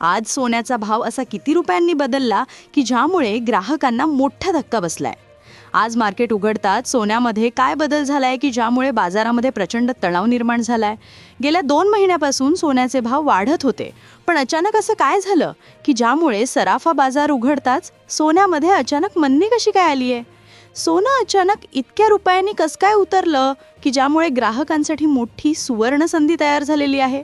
आज सोन्याचा भाव असा किती रुपयांनी बदलला की ज्यामुळे ग्राहकांना मोठा धक्का बसलाय. आज मार्केट उघडतात सोन्यामध्ये काय बदल झालाय की ज्यामुळे बाजारामध्ये प्रचंड तणाव निर्माण झालाय? गेल्या दोन महिन्यापासून सोन्याचे भाव वाढत होते पण अचानक असं काय झालं की ज्यामुळे सराफा बाजार उघडताच सोन्यामध्ये अचानक मंदी कशी काय आली आहे सोनं अचानक इतक्या रुपयांनी कसं काय उतरलं की ज्यामुळे ग्राहकांसाठी मोठी सुवर्ण संधी तयार झालेली आहे?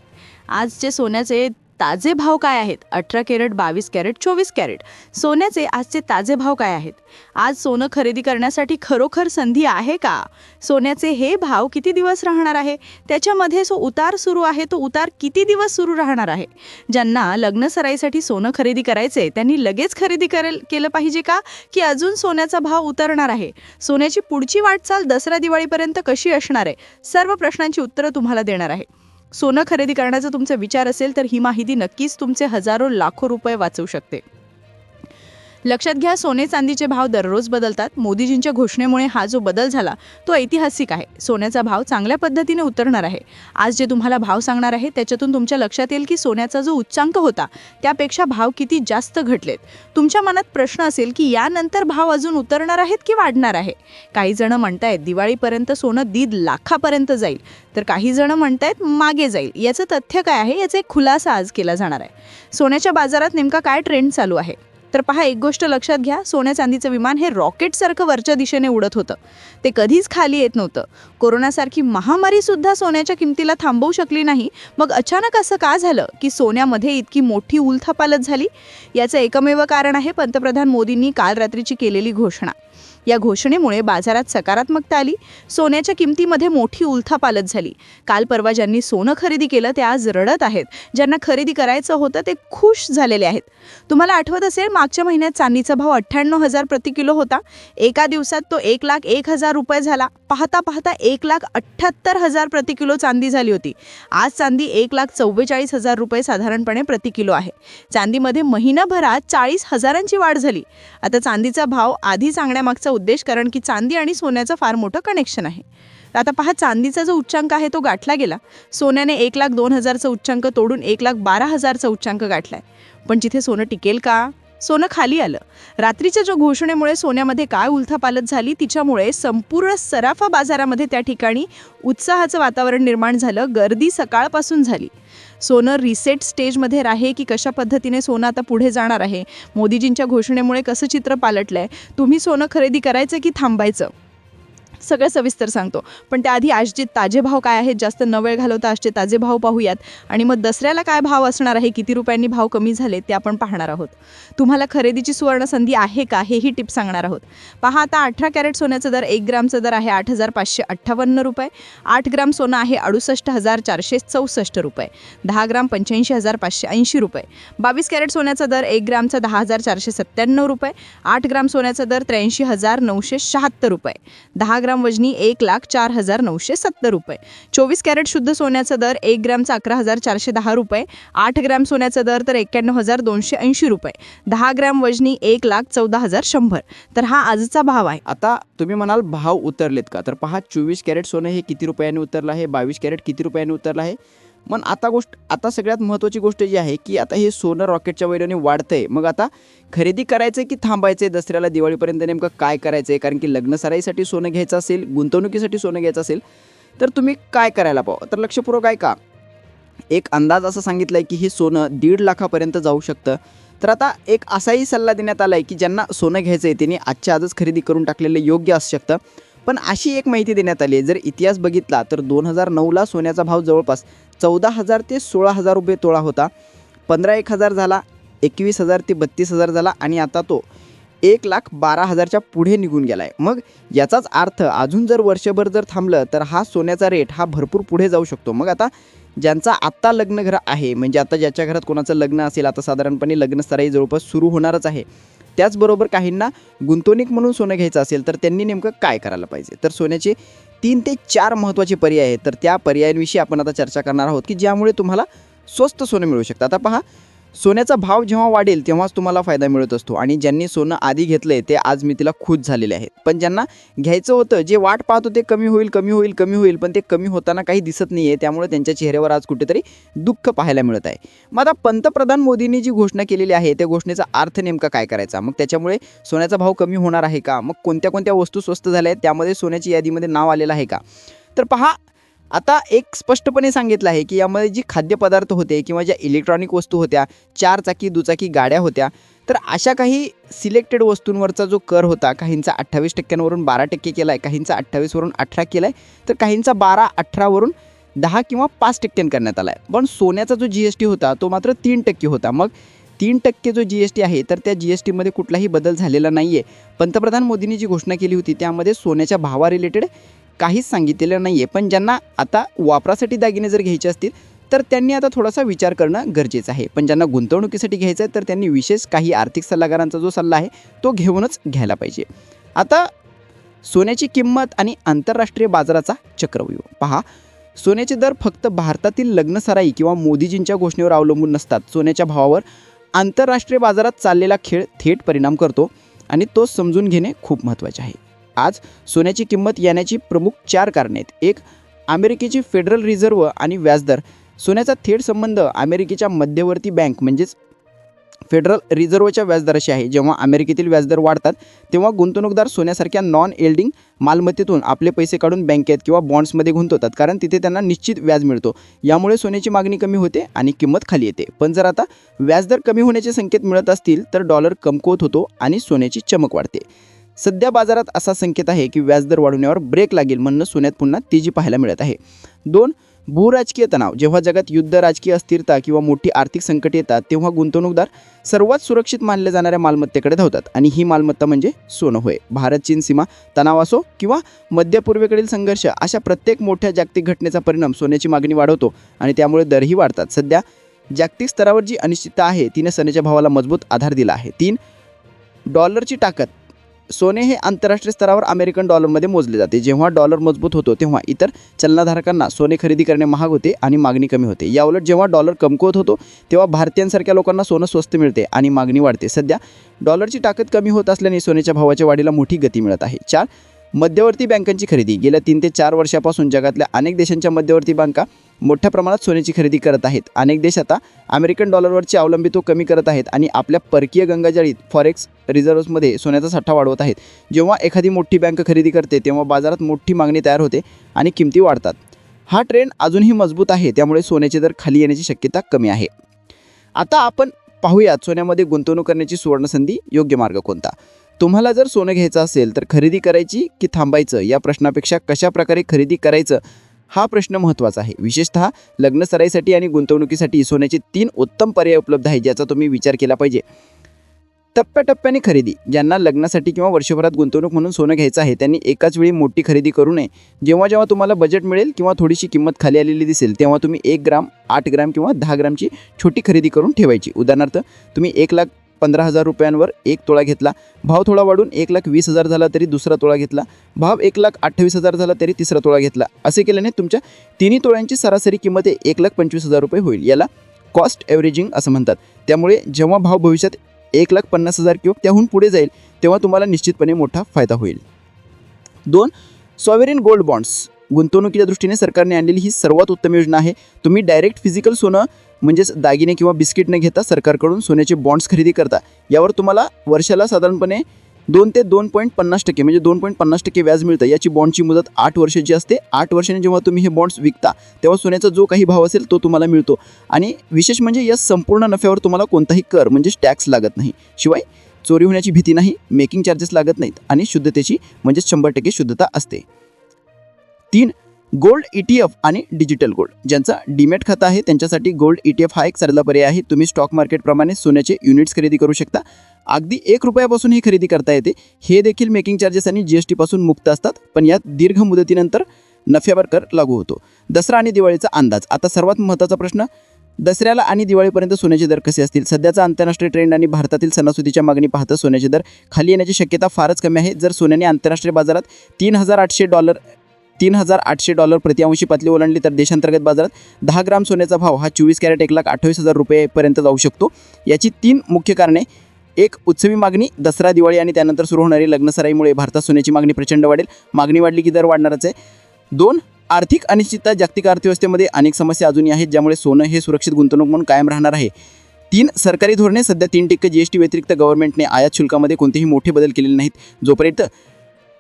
आजचे सोन्याचे ताजे भाव काय आहेत? अठरा कॅरेट बावीस कॅरेट चोवीस कॅरेट. सोन्याचे आजचे ताजे भाव काय आहेत? आज सोनं खरेदी करण्यासाठी खरोखर संधी आहे का? सोन्याचे हे भाव किती दिवस राहणार आहे? त्याच्यामध्ये जो उतार सुरू आहे तो उतार किती दिवस सुरू राहणार आहे? ज्यांना लग्न सराईसाठी सोनं खरेदी करायचे त्यांनी लगेच खरेदी करेल केलं पाहिजे का? की अजून सोन्याचा भाव उतरणार आहे? सोन्याची पुढची वाटचाल दसरा दिवाळीपर्यंत कशी असणार आहे? सर्व प्रश्नांची उत्तरं तुम्हाला देणार आहे. सोनं खरेदी करण्याचा तुमचा विचार असेल तर ही माहिती नक्कीच तुमचे हजारो लाखो रुपये वाचवू शकते. लक्षात घ्या सोने चांदीचे भाव दररोज बदलतात. मोदीजींच्या घोषणेमुळे हा जो बदल झाला तो ऐतिहासिक आहे. सोन्याचा भाव चांगल्या पद्धतीने उतरणार आहे. आज जे तुम्हाला भाव सांगणार आहे त्याच्यातून तुमच्या लक्षात येईल की सोन्याचा जो उच्चांक होता त्यापेक्षा भाव किती जास्त घटलेत. तुमच्या मनात प्रश्न असेल की यानंतर भाव अजून उतरणार आहेत की वाढणार आहे? काही जण म्हणतायत दिवाळीपर्यंत सोनं दीड लाखापर्यंत जाईल. तर काही जण म्हणतायत मागे जाईल. याचं तथ्य काय आहे? याचा एक खुलासा आज केला जाणार आहे. सोन्याच्या बाजारात नेमका काय ट्रेंड चालू आहे? तर पहा एक गोष्ट लक्षात घ्या सोन्या चांदीचं विमान हे रॉकेटसारखं वरच्या दिशेने उडत होतं. ते कधीच खाली येत नव्हतं. कोरोनासारखी महामारीसुद्धा सोन्याच्या किमतीला थांबवू शकली नाही. मग अचानक असं का झालं की सोन्यामध्ये इतकी मोठी उलथापालत झाली? याचं एकमेव कारण आहे पंतप्रधान मोदींनी काल रात्रीची केलेली घोषणा. या घोषणेमुळे बाजारात सकारात्मकता आली. सोन्याच्या किमतीमध्ये मोठी उलथापालत झाली. काल परवा ज्यांनी सोनं खरेदी केलं ते आज रडत आहेत. ज्यांना खरेदी करायचं होतं ते खुश झालेले आहेत. तुम्हाला आठवत असेल मागच्या महिन्यात चांदीचा भाव अठ्ठ्याण्णव हजार प्रति किलो होता. एका दिवसात तो एक लाख एक हजार रुपये झाला. पाहता पाहता एक लाख अठ्ठ्याहत्तर हजार प्रति किलो चांदी झाली होती. आज चांदी एक लाख चव्वेचाळीस हजार रुपये साधारणपणे प्रति किलो आहे. चांदीमध्ये महिनाभरात चाळीस हजारांची वाढ झाली. आता चांदीचा भाव आधी सांगण्यामागचा उद्देश कारण की चांदी आणि सोन्याचं फार मोठं कनेक्शन आहे. आता पहा चांदीचा जो उच्चांक आहे तो गाठला गेला. सोन्याने एक लाख दोन हजारचा उच्चांक तोडून एक लाख बारा हजारचा उच्चांक गाठला आहे पण जिथे सोनं टिकेल का? सोनं खाली आलं. रात्रीच्या जो घोषणेमुळे सोन्यामध्ये काय उलथापालत झाली तिच्यामुळे संपूर्ण सराफा बाजारामध्ये त्या ठिकाणी उत्साहाचं वातावरण निर्माण झालं गर्दी सकाळपासून झाली. सोनं रिसेट स्टेजमध्ये राहे की कशा पद्धतीने सोनं आता पुढे जाणार आहे? मोदीजींच्या घोषणेमुळे कसं चित्र पालटलं आहे तुम्ही सोनं खरेदी करायचं की थांबायचं? सगळं सविस्तर सांगतो. पण त्याआधी आजचे ताजे भाव काय आहेत? जास्त न वेळ घालवता आजचे ताजे भाव पाहूयात. आणि मग दसऱ्याला काय भाव असणार आहे? किती रुपयांनी भाव कमी झाले ते आपण पाहणार आहोत. तुम्हाला खरेदीची सुवर्ण संधी आहे का? हेही टिप सांगणार आहोत. पहा आता अठरा कॅरेट सोन्याचा दर एक ग्रामचा दर आहे आठ हजार पाचशे अठ्ठावन्न रुपये. आठ ग्राम सोनं आहे अडुसष्ट हजार चारशे चौसष्ट रुपये. दहा ग्राम पंच्याऐंशी हजार पाचशे ऐंशी रुपये. बावीस कॅरेट सोन्याचा दर एक ग्रामचा दहा हजार चारशे सत्त्याण्णव रुपये. आठ ग्राम सोन्याचा दर त्र्याऐंशी हजार नऊशे शहात्तर रुपये. दहा ग्राम वजनी एक लाख चार हजार नऊशे सत्तर रुपये. चोवीस कॅरेट शुद्ध सोन्याचा दर एक ग्रॅमचा अकरा हजार चारशे दहा रुपये. आठ ग्रॅम सोन्याचा दर तर एक्क्याण्णव हजार दोनशे ऐंशी रुपये. दहा ग्रॅम वजनी एक लाख चौदा हजार शंभर. तर हा आजचा भाव आहे. आता तुम्ही म्हणाल भाव उतरलेत का? तर पहा चोवीस कॅरेट सोनं हे किती रुपयांनी उतरलं आहे? बावीस कॅरेट किती रुपयांनी उतरलं आहे? मग आता गोष्ट आता सगळ्यात महत्त्वाची गोष्ट जी आहे की आता हे सोनं रॉकेटच्या वैराने वाढतंय. मग आता खरेदी करायचं की थांबायचं आहे दसऱ्याला दिवाळीपर्यंत नेमकं काय करायचं आहे कारण की लग्न सराईसाठी सोनं घ्यायचं असेल गुंतवणुकीसाठी सोनं घ्यायचं असेल तर तुम्ही काय करायला पाहू तर लक्षपूर्वक आहे का? एक अंदाज असं सांगितलं आहे की हे सोनं दीड लाखापर्यंत जाऊ शकतं. तर आता एक असाही सल्ला देण्यात आला आहे की ज्यांना सोनं घ्यायचं आहे त्यांनी आजच्या आजच खरेदी करून टाकलेलं योग्य असू शकतं. पण अशी एक माहिती देण्यात आली आहे. जर इतिहास बघितला तर दोन हजार नऊला सोन्याचा भाव जवळपास चौदा हजार ते सोळा हजार रुपये तोळा होता. पंधरा एक हजार झाला एकवीस हजार ते बत्तीस हजार झाला आणि आता तो एक लाख बारा हजारच्या पुढे निघून गेला आहे मग याचाच अर्थ अजून जर वर्षभर जर थांबलं तर हा सोन्याचा रेट हा भरपूर पुढे जाऊ शकतो. मग आता ज्यांचा आत्ता लग्न घर आहे म्हणजे आता ज्याच्या घरात कोणाचं लग्न असेल आता साधारणपणे लग्न सराई जवळपास सुरू होणारच आहे. त्याचबरोबर काहींना गुंतवणूक म्हणून सोनं घ्यायचं असेल तर त्यांनी नेमकं काय करायला पाहिजे? तर सोन्याचे तीन ते चार महत्त्वाचे पर्याय आहेत. तर त्या पर्यायांविषयी आपण आता चर्चा करणार आहोत की ज्यामुळे तुम्हाला स्वस्त सोनं मिळू शकतं. आता पहा सोन्याचा भाव जेव्हा वाढेल तेव्हाच तुम्हाला फायदा मिळत असतो. आणि ज्यांनी सोनं आधी घेतलंय ते आज मी तिला खुश झालेले आहेत. पण ज्यांना घ्यायचं होतं जे वाट पाहत होते कमी होईल कमी होईल कमी होईल पण ते कमी होताना काही दिसत नाही आहे त्यामुळे त्यांच्या चेहऱ्यावर आज कुठेतरी दुःख पाहायला मिळत आहे. मग आता पंतप्रधान मोदींनी जी घोषणा केलेली आहे त्या घोषणेचा अर्थ नेमका काय करायचा? मग त्याच्यामुळे सोन्याचा भाव कमी होणार आहे का? मग कोणत्या कोणत्या वस्तू स्वस्त झाल्या आहेत? त्यामध्ये सोन्याची यादीमध्ये नाव आलेलं आहे का? तर पहा आता एक स्पष्टपणे सांगितलं आहे की यामध्ये जी खाद्यपदार्थ होते किंवा ज्या इलेक्ट्रॉनिक वस्तू होत्या चार चाकी दुचाकी गाड्या होत्या तर अशा काही सिलेक्टेड वस्तूंवरचा जो कर होता काहींचा अठ्ठावीस टक्क्यांवरून बारा टक्के केला आहे काहींचा अठ्ठावीसवरून अठरा केला आहे तर काहींचा बारा अठरावरून दहा किंवा पाच टक्क्यां करण्यात आला आहे पण सोन्याचा जो जी एस टी होता तो मात्र तीन टक्के होता. मग तीन टक्के जो जी एस टी आहे तर त्या जी एस टीमध्ये कुठलाही बदल झालेला नाही आहे पंतप्रधान मोदींनी जी घोषणा केली होती त्यामध्ये सोन्याच्या भावा रिलेटेड काहीच सांगितलेलं नाही आहे पण ज्यांना आता वापरासाठी दागिने जर घ्यायचे असतील तर त्यांनी आता थोडासा विचार करणं गरजेचं आहे. पण ज्यांना गुंतवणुकीसाठी घ्यायचं आहे तर त्यांनी विशेष काही आर्थिक सल्लागारांचा जो सल्ला आहे तो घेऊनच घ्यायला पाहिजे. आता सोन्याची किंमत आणि आंतरराष्ट्रीय बाजाराचा चक्रव्यूह. पहा सोन्याचे दर फक्त भारतातील लग्नसराई किंवा मोदीजींच्या घोषणेवर अवलंबून नसतात. सोन्याच्या भावावर आंतरराष्ट्रीय बाजारात चाललेला खेळ थेट परिणाम करतो आणि तो समजून घेणे खूप महत्त्वाचे आहे. आज सोन्याची किंमत येण्याची प्रमुख चार कारणे आहेत. एक अमेरिकेची फेडरल रिझर्व्ह आणि व्याजदर. सोन्याचा थेट संबंध अमेरिकेच्या मध्यवर्ती बँक म्हणजेच फेडरल रिझर्व्हच्या व्याजदराशी आहे. जेव्हा अमेरिकेतील व्याजदर वाढतात तेव्हा गुंतवणूकदार सोन्यासारख्या नॉन एल्डिंग मालमत्तेतून आपले पैसे काढून बँकेत किंवा बॉन्ड्समध्ये गुंतवतात कारण तिथे त्यांना निश्चित व्याज मिळतो. यामुळे सोन्याची मागणी कमी होते आणि किंमत खाली येते. पण जर आता व्याजदर कमी होण्याचे संकेत मिळत असतील तर डॉलर कमकुवत होतो आणि सोन्याची चमक वाढते. सध्या बाजारात असा संकेत आहे की व्याजदर वाढवण्यावर ब्रेक लागेल म्हणणं सोन्यात पुन्हा तेजी पाहायला मिळत आहे. दोन भूराजकीय तणाव. जेव्हा जगात युद्ध राजकीय अस्थिरता किंवा मोठी आर्थिक संकट येतात तेव्हा गुंतवणूकदार सर्वात सुरक्षित मानल्या जाणाऱ्या मालमत्तेकडे धावतात आणि ही मालमत्ता म्हणजे सोनं होय. भारत चीन सीमा तणाव असो किंवा मध्यपूर्वेकडील संघर्ष अशा प्रत्येक मोठ्या जागतिक घटनेचा परिणाम सोन्याची मागणी वाढवतो आणि त्यामुळे दरही वाढतात. सध्या जागतिक स्तरावर जी अनिश्चितता आहे तिने सोन्याच्या भावाला मजबूत आधार दिला आहे. तीन डॉलरची ताकद. सोने हे आंतरराष्ट्रीय स्तरावर अमेरिकन डॉलरमध्ये मोजले जाते. जेव्हा डॉलर मजबूत होतो तेव्हा इतर चलनाधारकांना सोने खरेदी करणे महाग होते आणि मागणी कमी होते. याउलट जेव्हा डॉलर कमकुवत होतो तेव्हा भारतीयांसारख्या लोकांना सोनं स्वस्त मिळते आणि मागणी वाढते. सध्या डॉलरची ताकद कमी होत असल्याने सोन्याच्या भावाच्या वाढीला मोठी गती मिळत आहे. चार मध्यवर्ती बँकांची खरेदी. गेल्या तीन ते चार वर्षापासून जगातल्या अनेक देशांच्या मध्यवर्ती बँका मोठ्या प्रमाणात सोन्याची खरेदी करत आहेत. अनेक देश आता अमेरिकन डॉलरवरचे अवलंबित्व कमी करत आहेत आणि आपल्या परकीय गंगाजळीत फॉरेक्स रिझर्व्हमध्ये सोन्याचा साठा वाढवत आहेत. जेव्हा एखादी मोठी बँक खरेदी करते तेव्हा बाजारात मोठी मागणी तयार होते आणि किमती वाढतात. हा ट्रेंड अजूनही मजबूत आहे त्यामुळे सोन्याचे दर खाली येण्याची शक्यता कमी आहे. आता आपण पाहूयात सोन्यामध्ये गुंतवणूक करण्याची सुवर्णसंधी योग्य मार्ग कोणता? तुम्हाला जर सोनं घ्यायचं असेल तर खरेदी करायची की थांबायचं? या प्रश्नापेक्षा कशा प्रकारे खरेदी करायचं? हा प्रश्न महत्त्वाचा आहे. विशेषतः लग्न सराईसाठी आणि गुंतवणुकीसाठी सोन्याचे तीन उत्तम पर्याय उपलब्ध आहेत ज्याचा तुम्ही विचार केला पाहिजे. टप्प्याटप्प्याने खरेदी ज्यांना लग्नासाठी किंवा वर्षभरात गुंतवणूक म्हणून सोनं घ्यायचं आहे त्यांनी एकाच वेळी मोठी खरेदी करू नये. जेव्हा जेव्हा तुम्हाला बजेट मिळेल किंवा थोडीशी किंमत खाली आलेली दिसेल तेव्हा तुम्ही एक ग्राम आठ ग्राम किंवा दहा ग्रामची छोटी खरेदी करून ठेवायची. उदाहरणार्थ तुम्ही एक लाख पंधरा हजार रुपयांवर एक तोळा घेतला. भाव थोडा वाढून एक लाख वीस हजार झाला तरी दुसरा तोळा घेतला. भाव एक लाख अठ्ठावीस हजार झाला तरी तिसरा तोळा घेतला. असे केल्याने तुमच्या तिन्ही तोळ्यांची सरासरी किंमत एक लाख पंचवीस हजार रुपये होईल. याला कॉस्ट ॲव्हरेजिंग असं म्हणतात. त्यामुळे जेव्हा भाव भविष्यात एक लाख पन्नास हजार किंवा त्याहून पुढे जाईल तेव्हा तुम्हाला निश्चितपणे मोठा फायदा होईल. दोन सॉवेरिन गोल्ड बॉन्ड्स गुंतवणुकीच्या दृष्टीने सरकारने आणलेली ही सर्वात उत्तम योजना आहे. तुम्ही डायरेक्ट फिजिकल सोनं म्हणजेच दागिने किंवा बिस्किट न घेता सरकारकडून सोन्याचे बॉन्ड्स खरेदी करता. यावर तुम्हाला वर्षाला साधारणपणे दोन ते दोन पॉईंट पन्नास टक्के म्हणजे दोन पॉईंट पन्नास टक्के व्याज मिळतं. याची बॉन्डची मुदत आठ वर्षाची असते. आठ वर्षाने जेव्हा तुम्ही हे बॉन्ड्स विकता तेव्हा सोन्याचा जो काही भाव असेल तो तुम्हाला मिळतो. आणि विशेष म्हणजे या संपूर्ण नफ्यावर तुम्हाला कोणताही कर म्हणजेच टॅक्स लागत नाही. शिवाय चोरी होण्याची भीती नाही मेकिंग चार्जेस लागत नाहीत आणि शुद्धतेची म्हणजेच शंभर टक्के शुद्धता असते. तीन गोल्ड ई टी एफ आणि डिजिटल गोल्ड ज्यांचा डीमेट खाता आहे त्यांच्यासाठी गोल्ड ई टी एफ हा एक सरला पर्याय आहे. तुम्ही स्टॉक मार्केटप्रमाणे सोन्याचे युनिट्स खरेदी करू शकता. अगदी एक रुपयापासून ही खरेदी करता येते. हे देखील मेकिंग चार्जेस आणि जी एस टीपासून मुक्त असतात. पण यात दीर्घ मुदतीनंतर नफ्यावर कर लागू होतो. दसरा आणि दिवाळीचा अंदाज. आता सर्वात महत्त्वाचा प्रश्न दसऱ्याला आणि दिवाळीपर्यंत सोन्याचे दर कसे असतील? सध्याचा आंतरराष्ट्रीय ट्रेंड आणि भारतातील सणासुदीच्या मागणी पाहता सोन्याचे दर खाली येण्याची शक्यता फारच कमी आहे. जर सोन्याने आंतरराष्ट्रीय बाजारात तीन हजार आठशे डॉलर तीन हजार आठशे डॉलर प्रतिअंशी पातळी ओलांडली तर देशांतर्गत बाजारात दहा ग्राम सोन्याचा भाव हा चोवीस कॅरेट एक लाख अठ्ठावीस हजार रुपयेपर्यंत जाऊ शकतो. याची तीन मुख्य कारणे एक उत्सवी मागणी दसरा दिवाळी आणि त्यानंतर सुरू होणारी लग्नसराईमुळे भारतात सोन्याची मागणी प्रचंड वाढेल. मागणी वाढली की दर वाढणारच आहे. दोन आर्थिक अनिश्चितता जागतिक अर्थव्यवस्थेमध्ये अनेक समस्या अजूनही आहेत ज्यामुळे सोनं हे सुरक्षित गुंतवणूक म्हणून कायम राहणार आहे. तीन सरकारी धोरणे सध्या तीन टक्के जी एस टी व्यतिरिक्त गव्हर्नमेंटने आयात शुल्कामध्ये कोणतेही मोठे बदल केलेले नाहीत. जोपर्यंत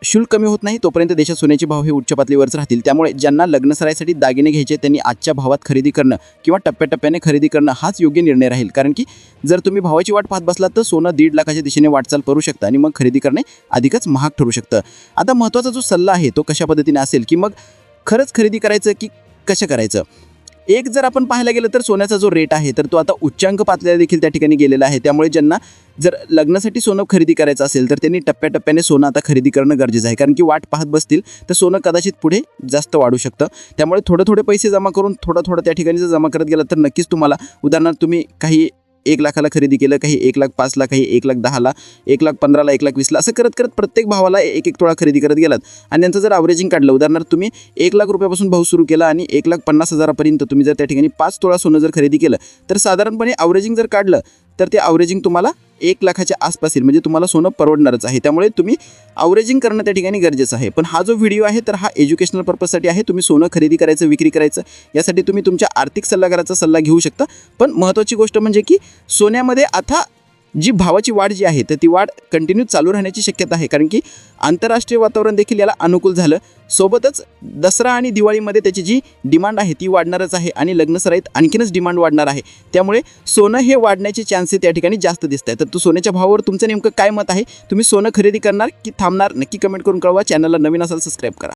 शुल्क कमी होत नाही तोपर्यंत देशात सोन्याचे भाव हे उच्च पातळीवरच राहतील. त्यामुळे ज्यांना लग्नसराईसाठी दागिने घ्यायचे त्यांनी आजच्या भावात खरेदी करणं किंवा टप्प्याटप्प्याने खरेदी करणं हाच योग्य निर्णय राहील. कारण की जर तुम्ही भावाची वाट पाहत बसलात तर सोनं दीड लाखाच्या दिशेने वाटचाल करू शकतं आणि मग खरेदी करणे अधिकच महाग ठरू शकतं. आता महत्त्वाचा जो सल्ला आहे तो कशा पद्धतीने असेल की मग खरंच खरेदी करायचं की कसं करायचं? एक जर आपण पाहायला गेलं तर सोन्याचा जो रेट आहे तर तो आता उच्चांक पातळीला देखील त्या ठिकाणी गेलेला आहे. त्यामुळे ज्यांना जर लग्नासाठी सोनं खरेदी करायचं असेल तर त्यांनी टप्प्याटप्प्याने सोनं आता खरेदी करणं गरजेचं आहे. कारण की वाट पाहत बसतील तर सोनं कदाचित पुढे जास्त वाढू शकतं. त्यामुळे थोडे थोडे पैसे जमा करून थोडं थोडं त्या ठिकाणी जर जमा करत गेलं तर नक्कीच तुम्हाला उदाहरणार्थ तुम्ही काही एक लाखाला खरेदी केलं काही एक लाख पाचला काही एक लाख दहाला एक लाख पंधराला एक लाख वीसला असं करत करत प्रत्येक भावाला एक एक तोळा खरेदी करत गेलात. आणि त्यांचं जर अवरेजिंग काढलं उदाहरणार्थ तुम्ही एक लाख रुपयापासून भाऊ सुरू केला आणि एक लाख पन्नास हजारापर्यंत तुम्ही जर त्या ठिकाणी पाच तोळा सोनं जर खरेदी केलं तर साधारणपणे ॲव्हरेजिंग जर काढलं तर ते आवरेजिंग तुम्हाला एक लाखाच्या आसपास येईल. म्हणजे तुम्हाला सोनं परवडणारच आहे. त्यामुळे तुम्ही आवरेजिंग करणं त्या ठिकाणी गरजेचं आहे. पण हा जो व्हिडिओ आहे तर हा एज्युकेशनल पर्पजसाठी आहे. तुम्ही सोनं खरेदी करायचं विक्री करायचं यासाठी तुम्ही तुमच्या आर्थिक सल्लागाराचा सल्ला घेऊ शकता. पण महत्त्वाची गोष्ट म्हणजे की सोन्यामध्ये आता जी भावाची वाढ जी आहे तर ती वाढ कंटिन्यू चालू राहण्याची शक्यता आहे. कारण की आंतरराष्ट्रीय वातावरण देखील याला अनुकूल झालं. सोबतच दसरा आणि दिवाळीमध्ये त्याची जी डिमांड आहे ती वाढणारच आहे आणि लग्नसराईत आणखीनच डिमांड वाढणार आहे. त्यामुळे सोनं हे वाढण्याचे चान्सेस त्या ठिकाणी जास्त दिसत आहे तर तू सोन्याच्या भावावर तुमचं नेमकं काय मत आहे? तुम्ही सोनं खरेदी करणार की थांबणार? नक्की कमेंट करून कळवा. चॅनलला नवीन असाल सबस्क्राईब करा.